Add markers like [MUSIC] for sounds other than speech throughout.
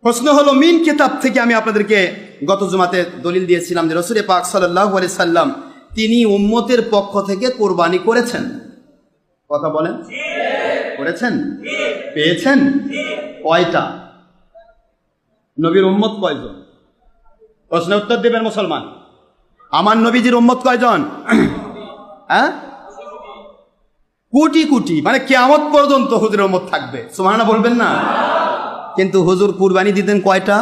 প্রশ্ন হলো, মিন কিতাব থেকে আমি আপনাদেরকে গত জুমাতে দলিল দিয়েছিলাম যে রসুরে পাক সাল্লাহ সাল্লাম তিনি উম্মতের পক্ষ থেকে কোরবানি করেছেন। কথা বলেন। করেছেন? পেয়েছেন? কয়টা? নবীর উম্মত কয়জন? প্রশ্নের উত্তর দেবেন মুসলমান। আমার নবীজির উম্মত কয়জন? হ্যাঁ? কোটি কোটি মানে কেয়ামত পর্যন্ত হুজুরের উম্মত থাকবে। সুমানা বলবেন না? কিন্তু হুজুর কুরবানি দিতেন কয়টা?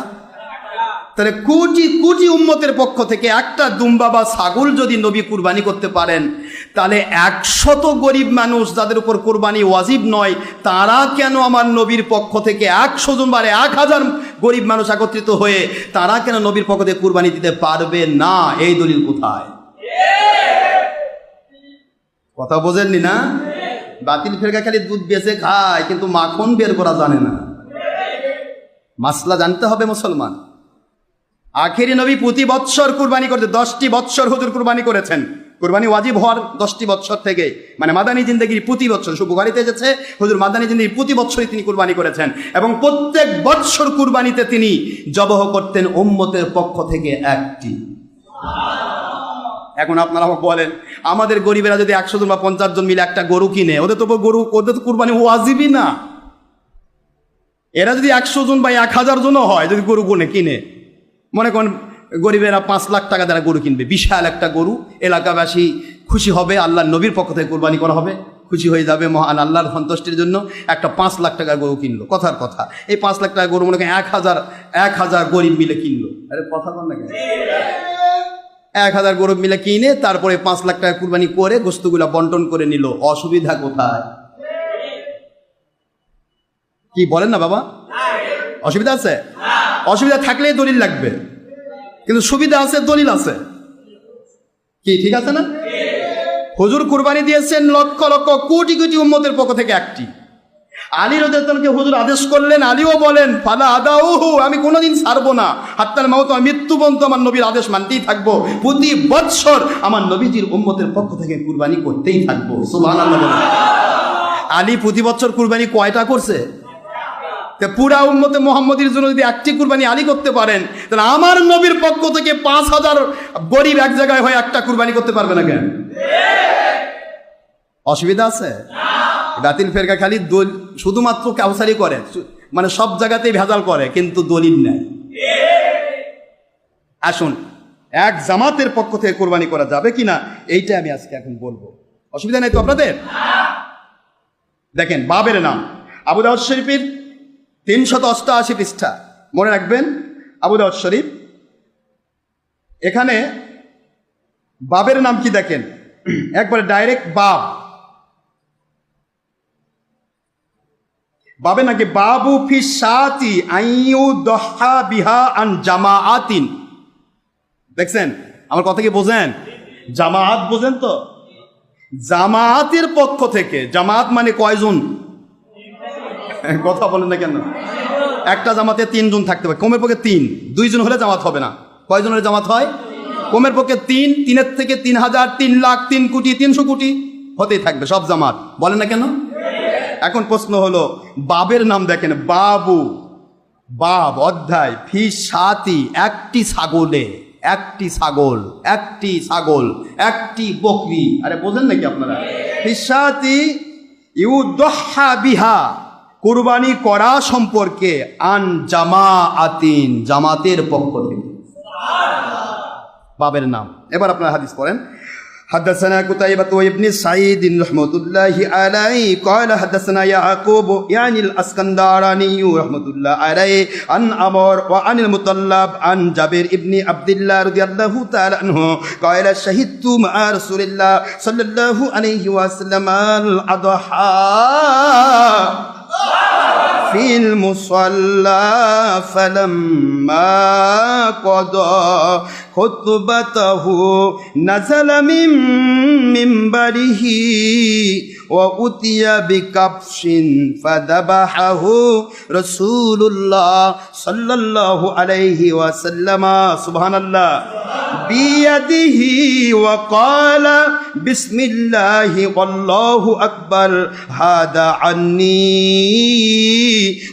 তাহলে কোটি কোটি উম্মতের পক্ষ থেকে একটা দুম্বা বা ছাগল যদি নবী কুরবানি করতে পারেন, তাহলে একশত গরিব মানুষ যাদের উপর কোরবানি ওয়াজিব নয়, তারা কেন আমার নবীর পক্ষ থেকে একশো জন বারে এক হাজার গরিব মানুষ একত্রিত হয়ে, তারা কেন নবীর পক্ষ থেকে কুরবানি দিতে পারবে না? এই দলিল কোথায়? কথা বোঝেননি না? বাতিল ফেরকা খালি দুধ বেঁচে খায়, কিন্তু মাখন বের করা জানে না। মাসলা জানতে হবে মুসলমান। আখেরি নবী প্রতি বৎসর কুরবানি করতে, দশটি বৎসর হুজুর কুরবানি করেছেন। কুরবানি ওয়াজিব হওয়ার দশটি বৎসর থেকে মানে মাদানী জিন্দগির প্রতি শুভ বাড়িতে এসেছে, হুজুর মাদানী জিন্দগির প্রতি বৎসরই তিনি কুরবানি করেছেন। এবং প্রত্যেক বৎসর কুরবানিতে তিনি জবহ করতেন উম্মতের পক্ষ থেকে একটি। এখন আপনারা বলেন, আমাদের গরিবেরা যদি একশো জন বা পঞ্চাশ জন মিলে একটা গরু কিনে, ওদের তো গরু, ওদের তো কুরবানি ওয়াজিবই না। এরা যদি একশো জন বা এক হাজার জনও হয়, যদি গরু কোনে কিনে, মনে করেন গরিবেরা পাঁচ লাখ টাকা দ্বারা গরু কিনবে, বিশাল একটা গরু, এলাকাবাসী খুশি হবে, আল্লাহর নবীর পক্ষ থেকে কোরবানি করা হবে, খুশি হয়ে যাবে মহান আল্লাহর সন্তুষ্টির জন্য একটা পাঁচ লাখ টাকার গরু কিনলো, কথার কথা। এই পাঁচ লাখ টাকা গরু মনে করেন এক হাজার এক হাজার গরিব মিলে কিনলো। আরে কথা বল না এক হাজার গরু মিলে কিনে, তারপরে পাঁচ লাখ টাকা কুরবানি করে গোস্তগুলা বন্টন করে নিল, অসুবিধা কোথায়? কি বলেন না বাবা? অসুবিধা আছে? অসুবিধা থাকলেই দলিল লাগবে। কিন্তু সুবিধা আছে, দলিল আছে। কি, ঠিক আছে না? হুজুর কুরবানি দিয়েছেন লক্ষ লক্ষ, কোটি কোটি উম্মতের পক্ষ থেকে একটি। আলী রদেতনকে হুজুর আদেশ করলেন, আলীও বলেন, ফালা আদা আদাউহু, আমি কোনোদিন ছাড়বো না। হাত্তার মাউত, আমি মৃত্যু পর্যন্ত আমার নবীর আদেশ মানতেই থাকব। প্রতি বৎসর আমার নবীজির উম্মতের পক্ষ থেকে কুরবানি করতেই থাকব। আলী প্রতি বছর কুরবানি কয়টা করছে? পুরা উম্মতে মোহাম্মদের জন্য যদি একটি কুরবানি আলী করতে পারেন, তাহলে আমার নবীর পক্ষ থেকে পাঁচ হাজার গরিব এক জায়গায় হয়ে একটা কুরবানি করতে পারবে না কেন? অসুবিধা আছে? বাতিল ফেরকা খালি দল শুধুমাত্র কাউসারি করে মানে সব জায়গাতেই ভেজাল করে, কিন্তু দলিল নেয় আসুন, এক জামাতের পক্ষ থেকে কোরবানি করা যাবে কিনা, এইটা আমি আজকে এখন বলব। অসুবিধা নেই তো আপনাদের? দেখেন বাবের নাম। আবু দাউদ শরীফের তিনশত অষ্টআশি পৃষ্ঠা। মনে রাখবেন, আবু দাউদ শরীফ। এখানে বাবের নাম কি দেখেন? একবারে ডাইরেক্ট বাব। বাবে নাকি বাবু ফি সাতি আইউ দহা বিহা আন জামাআতিন। দেখছেন? আমার কথা কি বোঝেন? জামাআত বোঝেন তো? জামায়াতের পক্ষ থেকে। জামাত মানে কয়জন? [LAUGHS] কথা বলেন না কেন? একটা জামাতে তিনজন থাকতে পারে। কমের পক্ষে তিন, দুইজন হলে জামাত হবে না। কয়জন হলে জামাত হয়? কমের পক্ষে তিন, তিনের থেকে তিন হাজার, তিন লাখ, তিন কোটি, তিনশো কোটি হতেই থাকবে সব জামাত। বলেন না কেন? এখন প্রশ্ন হলো, বাবের নাম দেখেন, বাবু, বাব, অধ্যায়, ফি সাতি, একটি ছাগলে, একটি ছাগল একটি ছাগল, একটি বকরি। আরে বোঝেন নাকি আপনারা? ফি সাতি ইউদহা বিহা। কুরবানি করা সম্পর্কে আন জামা আতিন জামাতের পক্ষ থেকে বাবের নাম এবার আপনারা হাদিস পড়েন حدثنا قتيبة وابن سعيد رحمة الله عليه قال حدثنا يعقوب يعني الاسكندراني رحمة الله عليه عن عمر وعن المطلب عن جابر ابن عبد الله رضي الله تعالى عنه قال شهدت مع رسول الله صلى الله عليه وسلم الأضحى في المصلى فلما قضى خطبته نزل من منبره وأتي بكبش فذبحه رسول الله صلى الله عليه وسلم سبحان الله بيده وقال بسم الله والله أكبر هذا عني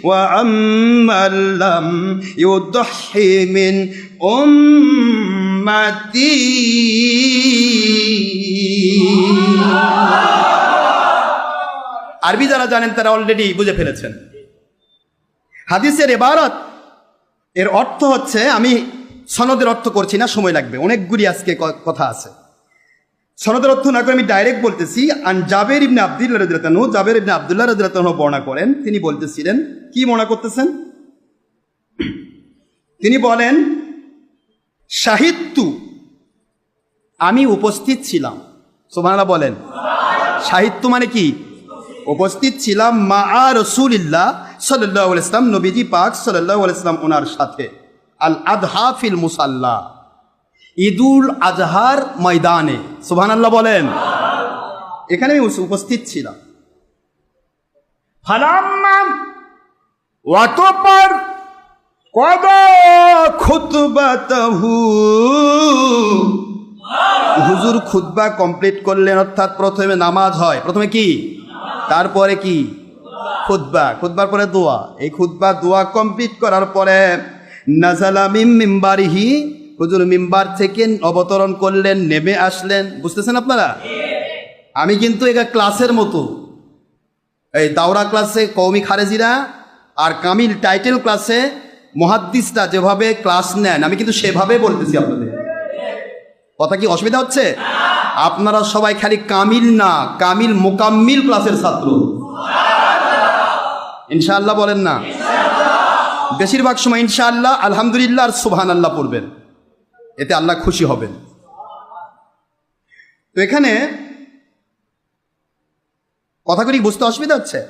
وعمن لم يضحي من أمتي আরবি যারা জানেন তারা অলরেডি বুঝে ফেলেছেন হাদিসের এবারত এর অর্থ হচ্ছে আমি সনদের অর্থ করছি না, সময় লাগবে। অনেকগুলি আজকে কথা আছে। সনদের অর্থ না করে আমি ডাইরেক্ট বলতেছি, আন জাবের ইবনে আব্দুল্লাহ রাদিয়াল্লাহু জাবের ইবনে আব্দুল্লাহ রাদিয়াল্লাহু বর্ণনা করেন। তিনি বলতেছিলেন, কি বর্ণনা করতেছেন? তিনি বলেন সাহিত্য আমি উপস্থিত ছিলাম। সোমানা বলেন। সাহিত্য মানে কি? উপস্থিত ছিলাম মা আর রসুলিল্লাহ সাল্লাহ ইসলাম নবীজি পাক সাল্লাহ ইসলাম ওনার সাথে। আল আদহা ফিল মুসাল্লা। ঈদুল আজহার ময়দানে। সুবহান আল্লাহ বলেন। এখানে আমি উপস্থিত ছিলাম। ফালাম্মা অতঃপর হুজুর খুতবা কমপ্লিট করলেন, অর্থাৎ প্রথমে নামাজ হয়। প্রথমে কি? তারপরে কি? খুতবা। খুতবার পরে দোয়া। এই খুতবা দোয়া কমপ্লিট করার পরে নাজালা মিম মিম্বারিহি, হুজুর মিম্বার থেকে অবতরণ করলেন, নেমে আসলেন। বুঝতেছেন আপনারা? আমি কিন্তু এটা ক্লাসের মতো। এই দাওরা ক্লাসে কৌমি খারেজিরা আর কামিল টাইটেল ক্লাসে মহাদ্দিসরা যেভাবে ক্লাস নেন, আমি কিন্তু সেভাবে বলতেছি আপনাদের। কথা কি অসুবিধা হচ্ছে? আপনারা সবাই খালি কামিল না, কামিল মোকাম্মিল ক্লাসের ছাত্র। ইনশাআল্লাহ বলেন না? বেশিরভাগ সময় ইনশাআল্লাহ, আলহামদুলিল্লাহ আর সুবহান আল্লাহ পড়বেন। এতে আল্লাহ খুশি হবেন। তো এখানে কথাগুলি বুঝতে অসুবিধা হচ্ছে?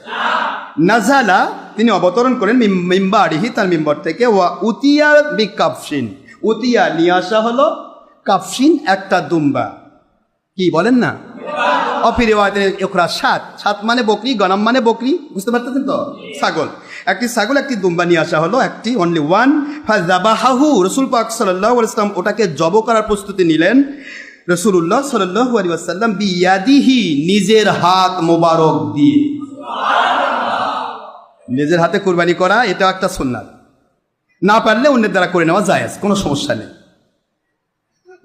নাজালা, তিনি অবতরণ করেন মিম- মিম্বারিহি তার মিম্বর থেকে, ওয়া উতিয়া বি কাপসিন উতিয়া নিয়ে আসা হলো কাপসিন একটা দুম্বা। কি বলেন না? অপিরেওয়াতে ওখরা সাত। সাত মানে বকরি গনাম মানে বকরি বুঝতে পারতেছেন তো? ছাগল। একটি ছাগল একটি দুম্বা নিয়ে আসা হলো একটি অনলি ওয়ান ফাজাবাহাহু রসুল পাক সাল্লাহ ইসলাম ওটাকে জব করার প্রস্তুতি নিলেন। রসুল্লাহ সাল্লাহ আলী আসাল্লাম বিয়াদিহি নিজের হাত মোবারক দিয়ে। নিজের হাতে কুরবানি করা এটা একটা সুন্নাত। না পারলে অন্যের দ্বারা করে নেওয়া যায় কোনো সমস্যা নেই।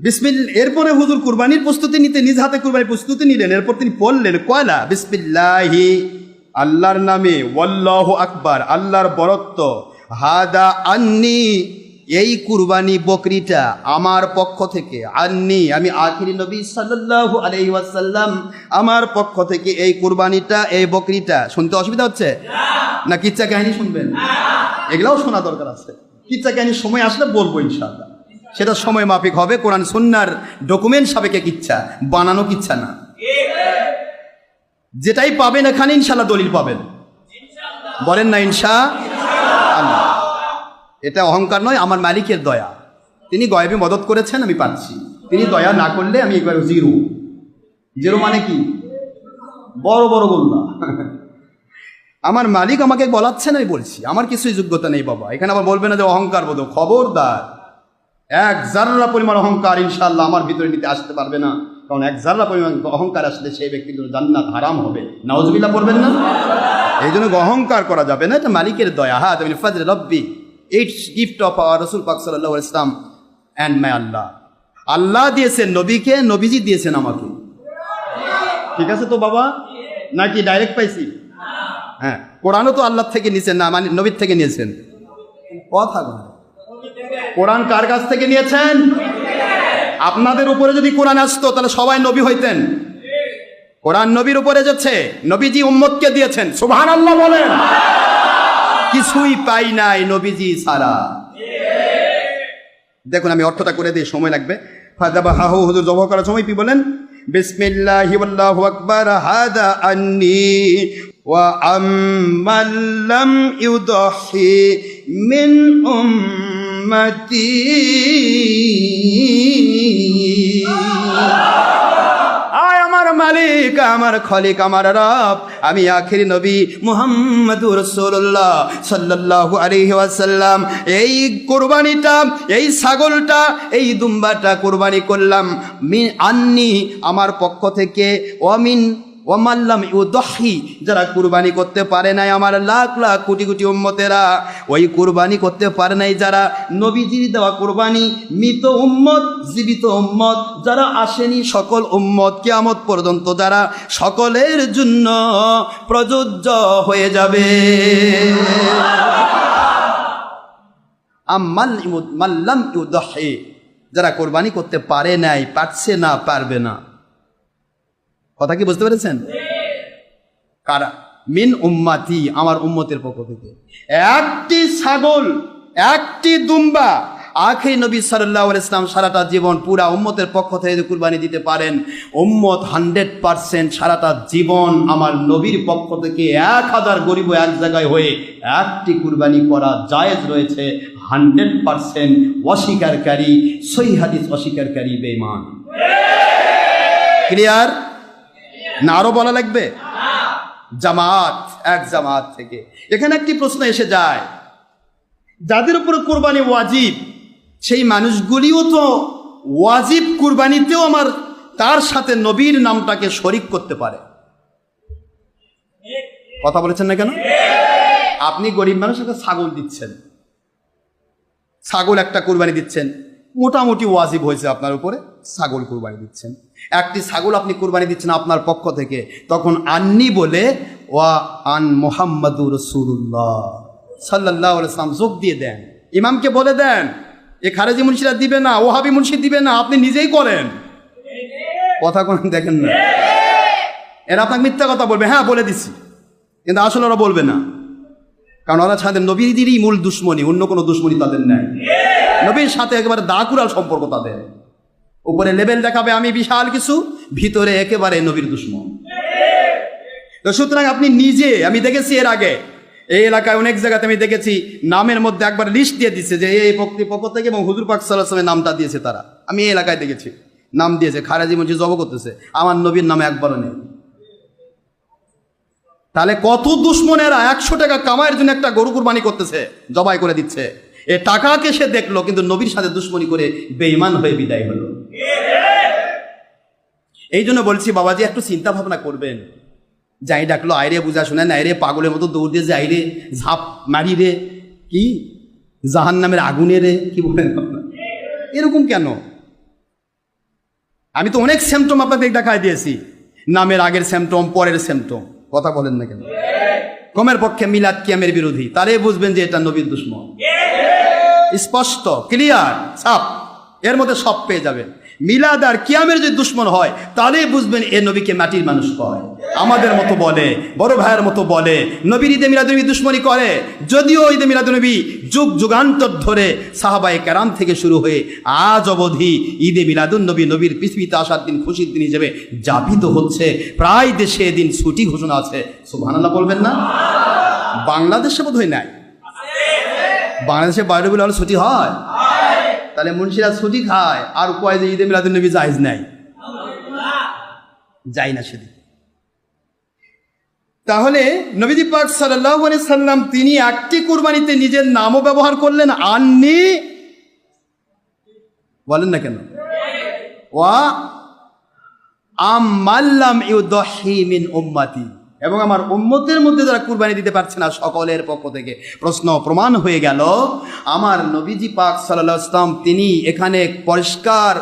বিসমিল, এরপরে হুজুর কুরবানির প্রস্তুতি নিতে নিজ হাতে কুরবানির প্রস্তুতি নিলেন, এরপর তিনি বললেন কয়লা? বিসমিল্লাহি, আল্লাহর নামে, ওয়াল্লাহ আকবার, আল্লাহর বরত্ব। হাদা আন্নি, এই কুরবানি বকরিটা আমার পক্ষ থেকে, আন্নি, আমি আখিরি নবী সাল্লাল্লাহু আলাইহি ওয়াসাল্লাম, আমার পক্ষ থেকে এই কুরবানিটা, এই বকরিটা। শুনতে অসুবিধা হচ্ছে? না, কিচ্ছা কাহিনী শুনবেন? এগুলাও শোনা দরকার আছে। কিচ্ছা কাহিনী সময় আসলে বলব ইনশাআল্লাহ। সেটা সময় মাফিক হবে, কোরআন সুন্নার ডকুমেন্ট সাবেকে কিচ্ছা, বানানো কিচ্ছা না। যেটাই পাবেন এখানে ইনশাল্লাহ দলিল পাবেন। বলেন না ইনশা এটা অহংকার নয়, আমার মালিকের দয়া। তিনি গয়েবে মদত করেছেন, আমি পাচ্ছি। তিনি দয়া না করলে আমি একবার জিরো। জিরো মানে কি? বড় বড় গোল্লা আমার মালিক আমাকে বলাচ্ছেন, আমি বলছি। আমার কিছুই যোগ্যতা নেই, বাবা। এখানে আবার বলবে না যে অহংকার বোধ খবরদার। এক জাররা পরিমাণ অহংকার ইনশাল্লাহ আমার ভিতরে নিতে আসতে পারবে না। কারণ এক জাররা পরিমাণ অহংকার আসলে সেই ব্যক্তির জন্য জান্নাত হারাম হবে। নাউজবিল্লাহ পড়বেন না? এই জন্য অহংকার করা যাবে না, এটা মালিকের দয়া। হ্যাঁ তুমি ফাজরে রব্বি ইটস গিফট অফ আওয়ার রসুল পাক সাল্লাহ ইসলাম অ্যান্ড মাই আল্লাহ আল্লাহ দিয়েছেন নবীকে, নবীজি দিয়েছেন আমাকে। ঠিক আছে তো বাবা? নাকি ডাইরেক্ট পাইছি? হ্যাঁ কোরআনও তো আল্লাহ থেকে নিয়েছেন না মানে নবীর থেকে নিয়েছেন। কথা কোরআন কার কাছ থেকে নিয়েছেন? আপনাদের উপরে যদি কোরআন আসতো, তাহলে সবাই নবী হইতেন। কোরআন নবীর উপরে যাচ্ছে, নবীজি উম্মতকে দিয়েছেন। সুবহান আল্লাহ বলেন। কিছুই পাই নাই নবীজি সারা দেখুন, আমি অর্থটা করে দিই, সময় লাগবে। ফাদাবা হাহু হুজুর জবাহ করার সময় কি বলেন? বিসমিল্লাহি ওয়াল্লাহু আকবার, হাদা আন্নি ওয়া আম্মান লাম ইউদহি মিন উম্মতি আয় আমার মালিক, আমার খলিক, আমার রব। আমি আখির নবী মুহাম্মদুর রসুল্লাহ সাল্লাল্লাহু আলাইহি ওয়াসাল্লাম। এই কোরবানিটা, এই ছাগলটা, এই দুম্বাটা কোরবানি করলাম। মিন আন্নি আমার পক্ষ থেকে। অমিন ওয়ামাল্লাম ইউদহি, যারা কুরবানি করতে পারে নাই আমার লাখ লাখ কোটি কোটি উম্মতেরা, ওই কুরবানি করতে পারে নাই যারা নবীজির দেওয়া কুরবানি, মৃত উম্মত, জীবিত উম্মত, যারা আসেনি সকল উম্মত, কেয়ামত পর্যন্ত যারা সকলের জন্য প্রযোজ্য হয়ে যাবে। ইউদ- মাল্লাম ইউদহি, যারা কোরবানি করতে পারে নাই, পারছে না, পারবে না। কথা কি বুঝতে পেরেছেন? কারা? মিন উম্মাতি, আমার উম্মতের পক্ষ থেকে। একটি ছাগল, একটি দুম্বা, আখেরি নবী সাল্লাহ ইসলাম সারাটা জীবন পুরা উম্মতের পক্ষ থেকে যদি কুরবানি দিতে পারেন, উম্মত হান্ড্রেড পারসেন্ট সারাটা জীবন আমার নবীর পক্ষ থেকে এক হাজার গরিব এক জায়গায় হয়ে একটি কুরবানি করা জায়েজ রয়েছে, হান্ড্রেড পারসেন্ট অস্বীকারী, সহি হাদিস অস্বীকারী বেমান ক্লিয়ার? না আরও বলা লাগবে? জামাত, এক জামাত থেকে। এখানে একটি প্রশ্ন এসে যায়। যাদের উপর কোরবানি ওয়াজিব, সেই মানুষগুলিও তো ওয়াজিব কুরবানিতেও আমার তার সাথে নবীর নামটাকে শরিক করতে পারে। কথা বলেছেন না কেন? আপনি গরিব মানুষের সাথে ছাগল দিচ্ছেন। ছাগল একটা কুরবানি দিচ্ছেন। মোটামুটি ওয়াজিব হয়েছে আপনার উপরে, ছাগল কুরবানি দিচ্ছেন। একটি ছাগল আপনি কুরবানি দিচ্ছেন আপনার পক্ষ থেকে, তখন আন্নি বলে, ওয়া আন মোহাম্মদুর রসুল্লাহ সাল্লাহ ইসলাম যোগ দিয়ে দেন। ইমামকে বলে দেন, এ খারেজি মুন্সিরা দিবে না ওহাবি মুন্সি দিবে না, আপনি নিজেই করেন। কথা কোন দেখেন না। এরা আপনাকে মিথ্যা কথা বলবে। হ্যাঁ বলে দিছি। কিন্তু আসলে ওরা বলবে না। কারণ ওরা ছাদের নবীদেরই মূল দুশ্মনী, অন্য কোনো দুশ্মনী তাদের নেই। নবীর সাথে একেবারে দাকুরাল সম্পর্ক তাদের। উপরে লেভেল দেখাবে, আমি বিশাল কিছু, ভিতরে একেবারে নবীর দুশ্মন। তো সুতরাং আপনি নিজে, আমি দেখেছি এর আগে, এই এলাকায় অনেক জায়গাতে আমি দেখেছি, নামের মধ্যে একবার লিস্ট দিয়ে দিচ্ছে যে এই পক্ষ থেকে এবং হুজুর পাক সাল্লাহামের নামটা দিয়েছে তারা। আমি এই এলাকায় দেখেছি, নাম দিয়েছে, খারাজি মসজিদ জব করতেছে, আমার নবীর নামে একবারও নেই। তাহলে কত দুশ্মনেরা একশো টাকা কামাইয়ের জন্য একটা গরু কুরবানি করতেছে, জবাই করে দিচ্ছে। এ টাকাকে সে দেখল, কিন্তু নবীর সাথে দুশ্মনী করে বেইমান হয়ে বিদায় হলো। এই জন্য বলছি, বাবাজি, একটু চিন্তা ভাবনা করবেন। যাই ডাকলো আইরে বুঝা শুনে রে পাগলের মতো দৌড় দিয়ে যাই রে, ঝাঁপ মারি রে। কি? জাহান নামের আগুনে রে, কি বলেন আপনারা? এরকম কেন? আমি তো অনেক সিমটম আপনাদের দেখাই দিয়েছি। নামের আগের সিমটম পরের সিমটম কথা বলেন না কেন? কমের পক্ষে মিলাদ কিয়ামের বিরোধী। তারে বুঝবেন যে এটা নবীর দুশ্মন। স্পষ্ট ক্লিয়ার সাপ এর মধ্যে সব পেয়ে যাবেন। মিলাদ আর কিয়ামের যদি দুশ্মন হয়, তাহলেই বুঝবেন এ নবীকে মাটির মানুষ কয়। আমাদের মতো বলে, বড় ভাইয়ের মতো বলে, নবীর ঈদে মিলাদুনবী দুশ্মনী করে। যদিও ঈদে মিলাদুনবী যুগ যুগান্তর ধরে সাহাবায়ে কেরাম থেকে শুরু হয়ে আজ অবধি ঈদে মিলাদুন নবী নবীর পৃথিবীতে আসার দিন, খুশির দিন হিসেবে যাপিত হচ্ছে। প্রায় দেশে এদিন ছুটি ঘোষণা আছে। সুবহানাল্লাহ বলবেন না? বাংলাদেশে বোধ হয় নাই। বাংলাদেশে বাইরে বলে হলে ছুটি হয়? তাহলে মুন্সিরা ছুটি খায়, আর কয় যে ঈদে মিলাদুল নবী জাহিজ নাই? যাই না সেদিন। তাহলে নবীজি পাক আলাইহি সাল্লাম তিনি একটি কুরবানিতে নিজের নামও ব্যবহার করলেন, আননি? বলেন না কেন? ও ওয়া আমাল্লাম ইউদহি মিন উম্মতি। এবং আমার উম্মতের মধ্যে যারা কুরবানি দিতে পারছে না সকলের পক্ষ থেকে প্রশ্ন প্রমাণ হয়ে গেল। আমার নবীজি পাক সাল্লাহ ইসলাম তিনি এখানে পরিষ্কার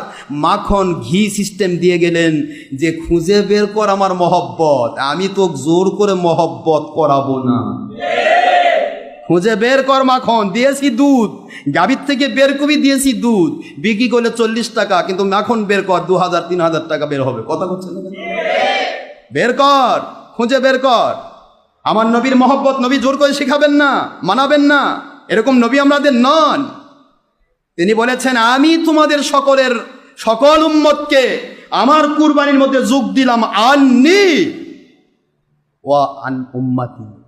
মাখন, ঘি সিস্টেম দিয়ে গেলেন যে খুঁজে বের কর আমার মহব্বত। আমি তো জোর করে মহব্বত করাবো না। খুঁজে বের কর মাখন, দিয়েছি দুধ। গাভীর থেকে বের কবি দিয়েছি দুধ। বিক্রি করলে চল্লিশ টাকা, কিন্তু মাখন বের কর দু হাজার তিন হাজার টাকা বের হবে। কথা বলছেন বের কর। খুঁজে বের কর। আমার নবীর মহব্বত নবী জোর করে শেখাবেন না, মানাবেন না। এরকম নবী আমাদের নন। তিনি বলেছেন, আমি তোমাদের সকলের সকল উম্মতকে আমার কুরবানির মধ্যে যোগ দিলাম আননি ওয়া আন উম্মাতি।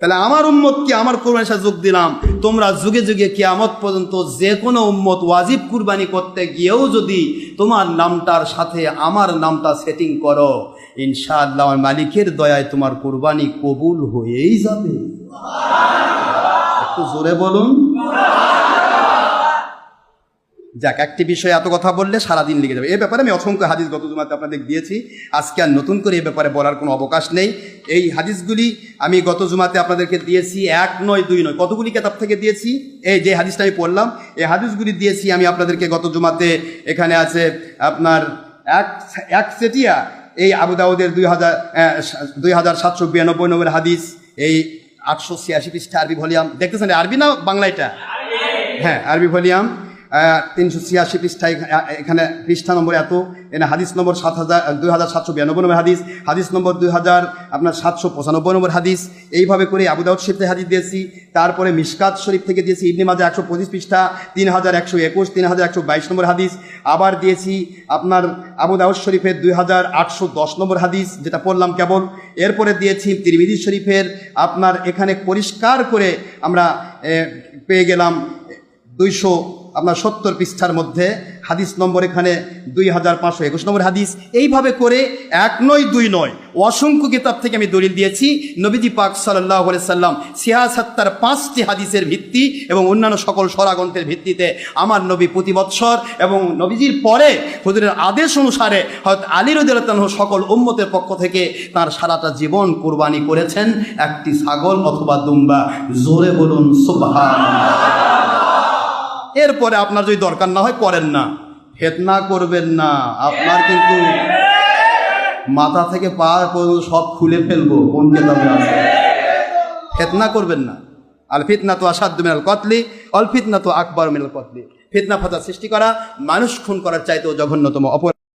তাহলে আমার উম্মতকে আমার কোরবানির সাথে যোগ দিলাম। তোমরা যুগে যুগে কিয়ামত পর্যন্ত যে কোনো উম্মত ওয়াজিব কুরবানি করতে গিয়েও যদি তোমার নামটার সাথে আমার নামটা সেটিং করো ইনশাআল্লাহ, আমার মালিকের দয়ায় তোমার কোরবানি কবুল হয়েই যাবে। একটু জোরে বলুন। যাক, একটি বিষয়ে এত কথা বললে সারাদিন লেগে যাবে। এ ব্যাপারে আমি অসংখ্য হাদিস গত জুমাতে আপনাদের দিয়েছি। আজকে আর নতুন করে এ ব্যাপারে বলার কোনো অবকাশ নেই। এই হাদিসগুলি আমি গত জুমাতে আপনাদেরকে দিয়েছি, এক নয়, দুই নয়। কতগুলি কেতাব থেকে দিয়েছি? এই যে হাদিসটা আমি পড়লাম, এই হাদিসগুলি দিয়েছি আমি আপনাদেরকে গত জুমাতে। এখানে আছে আপনার এক এক সেটিয়া এই আবু দাউদের দুই হাজার দুই হাজার সাতশো বিরানব্বই নম্বর হাদিস এই আটশো ছিয়াশি পৃষ্ঠা আরবি ভলিউম দেখতেছেন আরবি না বাংলা এটা? হ্যাঁ আরবি ভলিউম। তিনশো ছিয়াশি পৃষ্ঠা এখা- এখানে পৃষ্ঠা নম্বর এত। এখানে হাদিস নম্বর সাত হাজার দুই হাজার সাতশো বিরানব্বই নম্বর হাদিস। হাদিস নম্বর দুই হাজার, আপনার সাতশো পঁচানব্বই নম্বর হাদিস। এইভাবে করে আবু দাউদ শরীফ থেকে হাদিস দিয়েছি। তারপরে মিসকাত শরীফ থেকে দিয়েছি। ইবনে মাজা একশো পঁচিশ পৃষ্ঠা, তিন হাজার একশো একুশ, তিন হাজার একশো বাইশ নম্বর হাদিস। আবার দিয়েছি আপনার আবু দাউদ শরীফের দুই হাজার আটশো দশ নম্বর হাদিস, যেটা পড়লাম কেবল। এরপরে দিয়েছি তিরমিদি শরীফের। আপনার এখানে পরিষ্কার করে আমরা পেয়ে গেলাম দুইশো আপনার সত্তর পৃষ্ঠার মধ্যে হাদিস নম্বর এখানে দুই হাজার পাঁচশো একুশ নম্বর হাদিস। এইভাবে করে এক নয়, দুই নয় অসংখ্য কিতাব থেকে আমি দলিল দিয়েছি। নবীজি পাক সাল্লাহ সাল্লাম সিয়াসাত্তার পাঁচটি হাদিসের ভিত্তি এবং অন্যান্য সকল সরাগ্রন্থের ভিত্তিতে আমার নবী প্রতি বৎসর এবং নবীজির পরে হুজুরের আদেশ অনুসারে হয়তো আলী রদিয়াল্লাহ সকল উম্মতের পক্ষ থেকে তার সারাটা জীবন কোরবানি করেছেন। একটি ছাগল অথবা দুম্বা। জোরে বলুন সুবহান এরপরে আপনার যদি দরকার না হয়, করেন না। ফেতনা করবেন না। আপনার কিন্তু মাথা থেকে পা সব খুলে ফেলব, কোন কেতাবে আছে ফেতনা করবেন না। আল ফিতনা তো আসাদ্দ মিনাল কতলি, অল ফিতনা তো আকবর মিনাল কতলি। ফিতনা ফাতা সৃষ্টি করা, মানুষ খুন করার চাইতেও জঘন্যতম অপর